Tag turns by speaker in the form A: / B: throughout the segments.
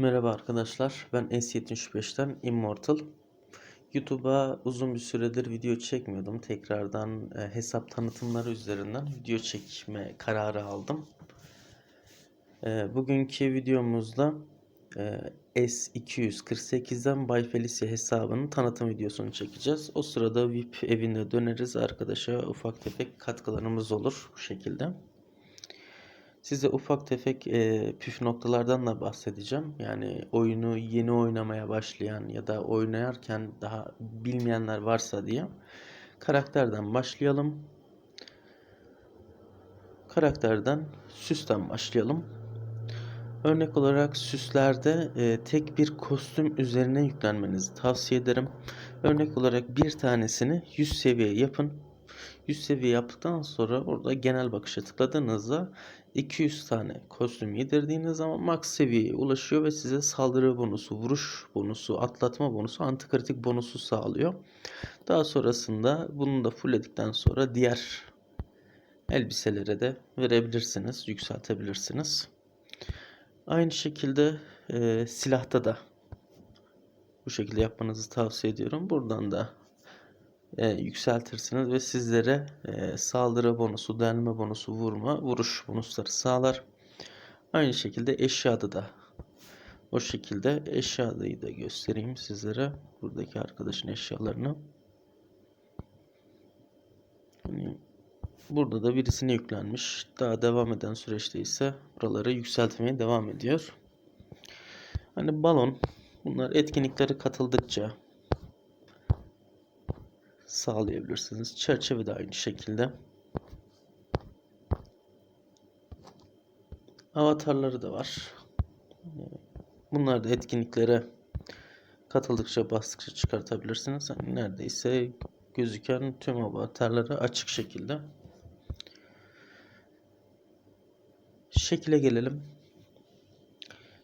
A: Merhaba arkadaşlar, ben S75'ten Immortal. YouTube'a uzun bir süredir video çekmiyordum. Tekrardan e, hesap tanıtımları üzerinden video çekme kararı aldım. E, bugünkü videomuzda e, S248'den Bay Felicia hesabının tanıtım videosunu çekeceğiz. O sırada VIP evine döneriz. Arkadaşa ufak tefek katkılarımız olur bu şekilde. Size ufak tefek e, püf noktalardan da bahsedeceğim. Yani oyunu yeni oynamaya başlayan ya da oynarken daha bilmeyenler varsa diye. Karakterden başlayalım. Karakterden süsten başlayalım. Örnek olarak süslerde e, tek bir kostüm üzerine yüklenmenizi tavsiye ederim. Örnek olarak bir tanesini 100 seviye yapın. 100 seviye yaptıktan sonra orada genel bakışa tıkladığınızda 200 tane kostüm yedirdiğiniz zaman max seviyeye ulaşıyor ve size saldırı bonusu, vuruş bonusu, atlatma bonusu, antikritik bonusu sağlıyor. Daha sonrasında bunu da fullledikten sonra diğer elbiselere de verebilirsiniz, yükseltebilirsiniz. Aynı şekilde e, silahta da bu şekilde yapmanızı tavsiye ediyorum. Buradan da e, yükseltirsiniz ve sizlere e, saldırı bonusu, delme bonusu, vurma, vuruş bonusları sağlar. Aynı şekilde eşyada da o şekilde eşyadayı da göstereyim sizlere. Buradaki arkadaşın eşyalarını. Hani burada da birisine yüklenmiş. Daha devam eden süreçte ise buraları yükseltmeye devam ediyor. Hani balon bunlar etkinliklere katıldıkça sağlayabilirsiniz. Çerçeve de aynı şekilde. Avatarları da var. Bunlar da etkinliklere katıldıkça bastıkça çıkartabilirsiniz. Yani neredeyse gözüken tüm avatarları açık şekilde. Şekile gelelim.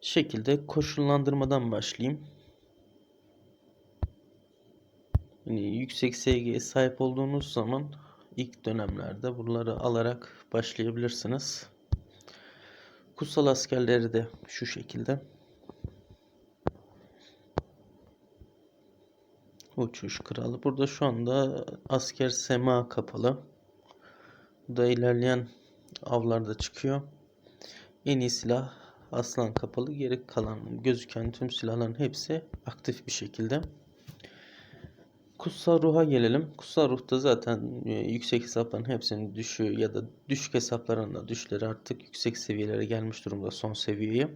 A: Şekilde koşullandırmadan başlayayım. Yani yüksek seviyeye sahip olduğunuz zaman ilk dönemlerde bunları alarak başlayabilirsiniz. Kutsal askerleri de şu şekilde. Uçuş kralı. Burada şu anda asker sema kapalı. Bu da ilerleyen avlarda çıkıyor. En iyi silah aslan kapalı. Geri kalan gözüken tüm silahların hepsi aktif bir şekilde. Kutsal ruha gelelim. Kutsal ruhta zaten e, yüksek hesapların hepsinin düşü ya da düşük hesapların da düşleri artık yüksek seviyelere gelmiş durumda son seviyeye.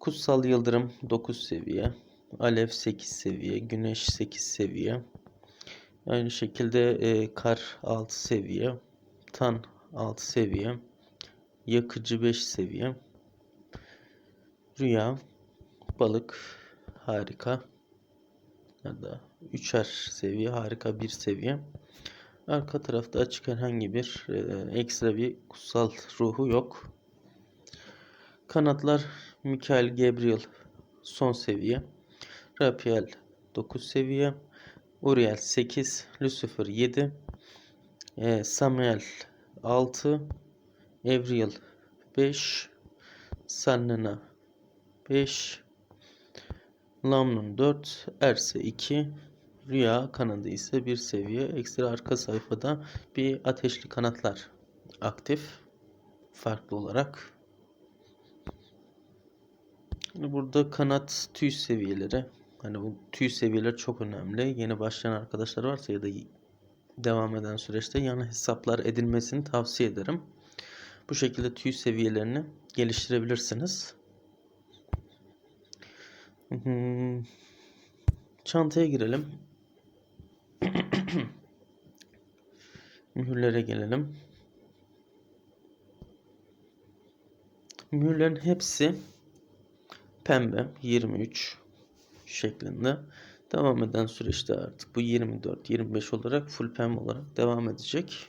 A: Kutsal yıldırım 9 seviye. Alev 8 seviye. Güneş 8 seviye. Aynı şekilde e, kar 6 seviye. Tan 6 seviye. Yakıcı 5 seviye. Rüya balık harika ya da üçer seviye harika bir seviye. Arka tarafta açık herhangi bir e, ekstra bir kutsal ruhu yok. Kanatlar Mikael Gabriel son seviye. Rapiel 9 seviye. Uriel 8. Lucifer 7. E, Samuel 6. Evriel 5. Sannena 5. Lamnun 4, Erse 2, Rüya kanadı ise bir seviye. Ekstra arka sayfada bir ateşli kanatlar aktif. Farklı olarak. Burada kanat tüy seviyeleri. Hani bu tüy seviyeleri çok önemli. Yeni başlayan arkadaşlar varsa ya da devam eden süreçte yana hesaplar edilmesini tavsiye ederim. Bu şekilde tüy seviyelerini geliştirebilirsiniz. Çantaya girelim. Mühürlere gelelim. Mühürlerin hepsi pembe 23 şeklinde. Devam eden süreçte artık bu 24-25 olarak full pembe olarak devam edecek.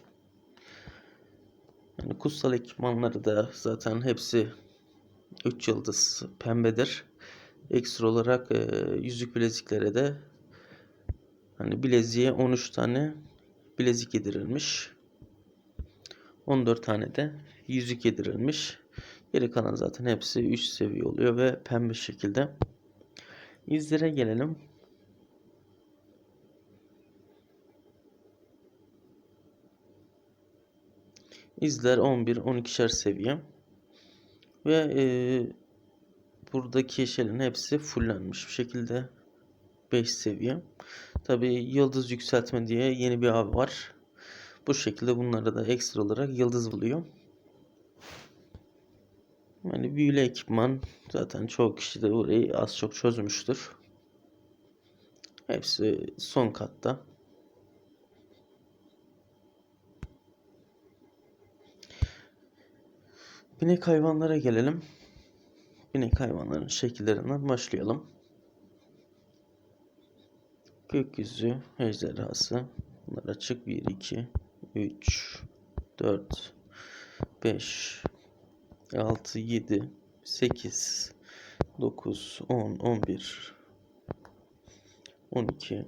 A: Yani kutsal ekipmanları da zaten hepsi 3 yıldız pembedir. Ekstra olarak e, yüzük bileziklere de hani bileziğe 13 tane bilezik yedirilmiş. 14 tane de yüzük yedirilmiş. Geri kalan zaten hepsi 3 seviye oluyor ve pembe şekilde. İzlere gelelim. İzler 11 12'şer seviye. Ve e, buradaki şeylerin hepsi fullenmiş bir şekilde 5 seviye. Tabi yıldız yükseltme diye yeni bir av var. Bu şekilde bunlara da ekstra olarak yıldız buluyor. Yani büyülü ekipman zaten çoğu kişi de burayı az çok çözmüştür. Hepsi son katta. Binek hayvanlara gelelim. Binek hayvanların şekillerinden başlayalım. Gökyüzü ejderhası. Bunlar açık 1, 2, 3, 4, 5, 6, 7, 8, 9, 10, 11, 12,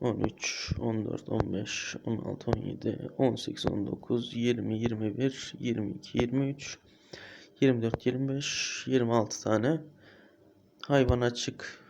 A: 13, 14, 15, 16, 17, 18, 19, 20, 21, 22, 23, 24, 25, 26 tane hayvan açık.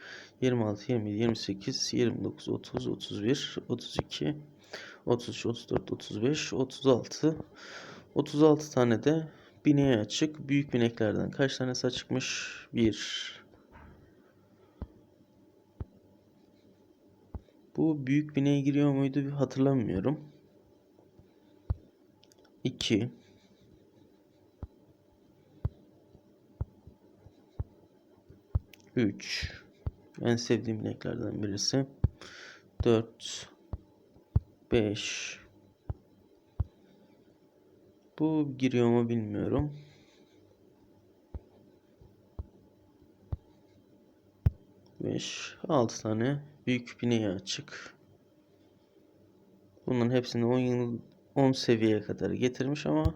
A: 26, 27, 28, 29, 30, 31, 32, 33, 34, 35, 36, 36 tane de bineğe açık. Büyük bineklerden kaç tanesi açıkmış? 1, Bu büyük bineğe giriyor muydu hatırlamıyorum. 2 3 En sevdiğim ineklerden birisi. 4 5 Bu giriyor mu bilmiyorum. Beş, altı tane büyük bineği açık. Bunların hepsini 10 yıl 10 seviyeye kadar getirmiş ama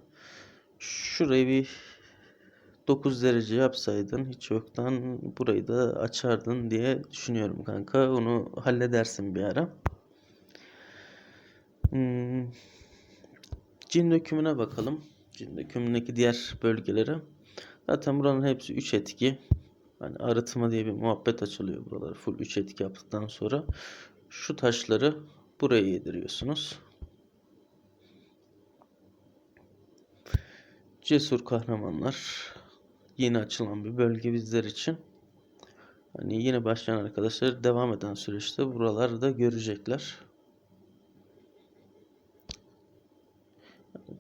A: şurayı bir 9 derece yapsaydın hiç yoktan burayı da açardın diye düşünüyorum kanka. Onu halledersin bir ara. Hmm. Cin dökümüne bakalım. Cin dökümündeki diğer bölgelere. Zaten buranın hepsi 3 etki. Hani arıtma diye bir muhabbet açılıyor buraları full 3 etki yaptıktan sonra. Şu taşları buraya yediriyorsunuz. Cesur kahramanlar. Yeni açılan bir bölge bizler için. Hani yeni başlayan arkadaşlar devam eden süreçte buraları da görecekler.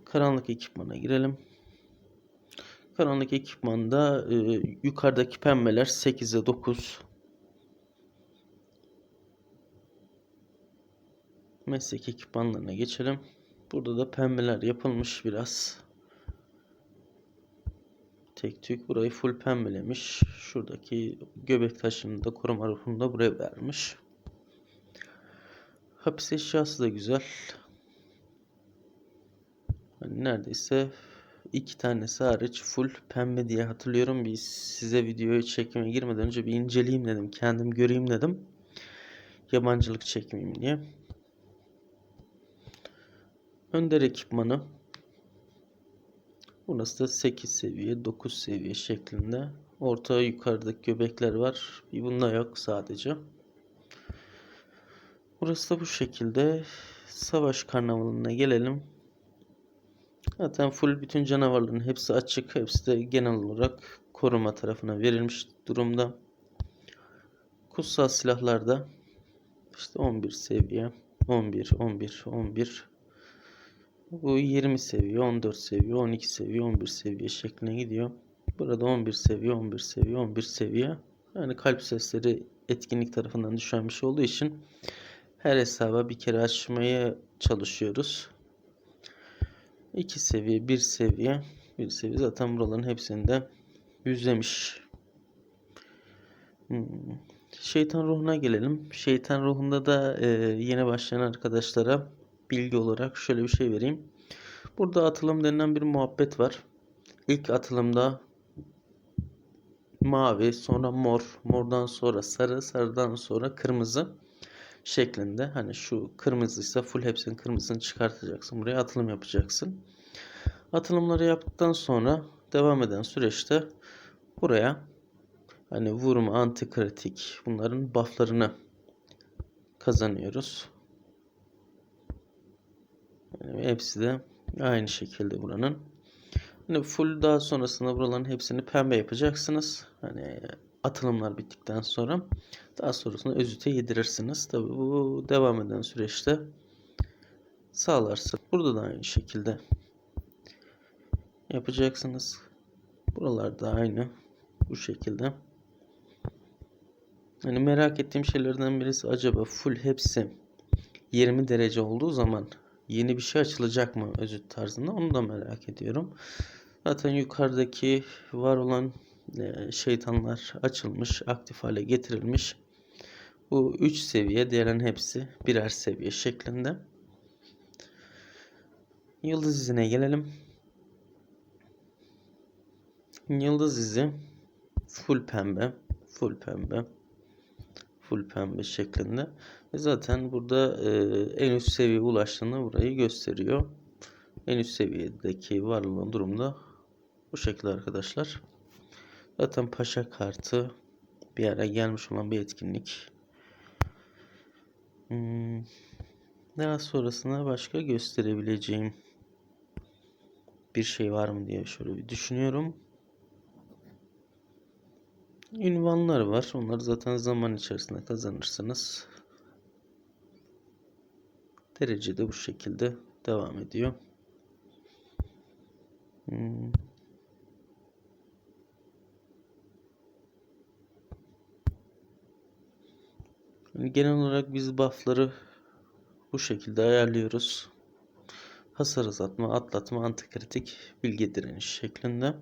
A: Karanlık ekipmana girelim. Karanlık ekipmanda e, yukarıdaki pembeler 8'e 9. Meslek ekipmanlarına geçelim. Burada da pembeler yapılmış biraz. Tek tük burayı full pembelemiş. Şuradaki göbek taşını da koruma ruhunu da buraya vermiş. Hapis eşyası da güzel. Hani neredeyse iki tanesi hariç full pembe diye hatırlıyorum. Bir size videoyu çekmeye girmeden önce bir inceleyeyim dedim. Kendim göreyim dedim. Yabancılık çekmeyeyim diye. Önder ekipmanı. Burası da 8 seviye, 9 seviye şeklinde. Orta yukarıdaki göbekler var. Bir bunda yok sadece. Burası da bu şekilde. Savaş karnavalına gelelim. Zaten full bütün canavarların hepsi açık. Hepsi de genel olarak koruma tarafına verilmiş durumda. Kutsal silahlarda işte 11 seviye, 11, 11, 11. Bu 20 seviye, 14 seviye, 12 seviye, 11 seviye şekline gidiyor. Burada 11 seviye, 11 seviye, 11 seviye. Yani kalp sesleri etkinlik tarafından düşen bir şey olduğu için her hesaba bir kere açmaya çalışıyoruz. 2 seviye, 1 seviye, Bir seviye zaten buraların hepsini de yüzlemiş. Hmm. Şeytan ruhuna gelelim. Şeytan ruhunda da yeni başlayan arkadaşlara bilgi olarak şöyle bir şey vereyim. Burada atılım denilen bir muhabbet var. İlk atılımda mavi, sonra mor, mordan sonra sarı, sarıdan sonra kırmızı şeklinde. Hani şu kırmızıysa full hepsinin kırmızısını çıkartacaksın. Buraya atılım yapacaksın. Atılımları yaptıktan sonra devam eden süreçte buraya hani vurma, antikritik bunların bufflarını kazanıyoruz. Hepsi de aynı şekilde buranın. Hani full daha sonrasında buraların hepsini pembe yapacaksınız. Hani atılımlar bittikten sonra daha sonrasında özüte yedirirsiniz. Tabi bu devam eden süreçte sağlarsın. Burada da aynı şekilde yapacaksınız. Buralarda aynı bu şekilde. Hani merak ettiğim şeylerden birisi acaba full hepsi 20 derece olduğu zaman yeni bir şey açılacak mı özüt tarzında onu da merak ediyorum. Zaten yukarıdaki var olan e, şeytanlar açılmış, aktif hale getirilmiş. Bu 3 seviye, diğerlerin hepsi birer seviye şeklinde. Yıldız izine gelelim. Yıldız izi full pembe, full pembe, full pembe şeklinde. Ve zaten burada e, en üst seviyeye ulaştığını burayı gösteriyor. En üst seviyedeki var olan durumda bu şekilde arkadaşlar. Zaten paşa kartı bir ara gelmiş olan bir etkinlik. Hmm. Daha sonrasında başka gösterebileceğim bir şey var mı diye şöyle bir düşünüyorum. Ünvanlar var. Onları zaten zaman içerisinde kazanırsınız. Derece de bu şekilde devam ediyor. Hmm. Genel olarak biz buff'ları bu şekilde ayarlıyoruz. Hasar azaltma, atlatma, antikritik, bilgi direniş şeklinde.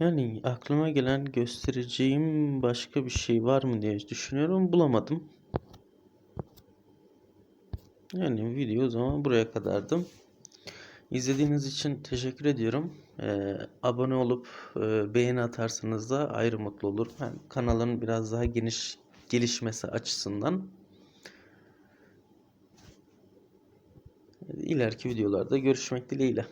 A: Yani aklıma gelen göstereceğim başka bir şey var mı diye düşünüyorum. Bulamadım. Yani video o zaman buraya kadardı. İzlediğiniz için teşekkür ediyorum. Ee, abone olup e, beğeni atarsanız da ayrı mutlu olurum. Yani kanalın biraz daha geniş gelişmesi açısından. İleriki videolarda görüşmek dileğiyle.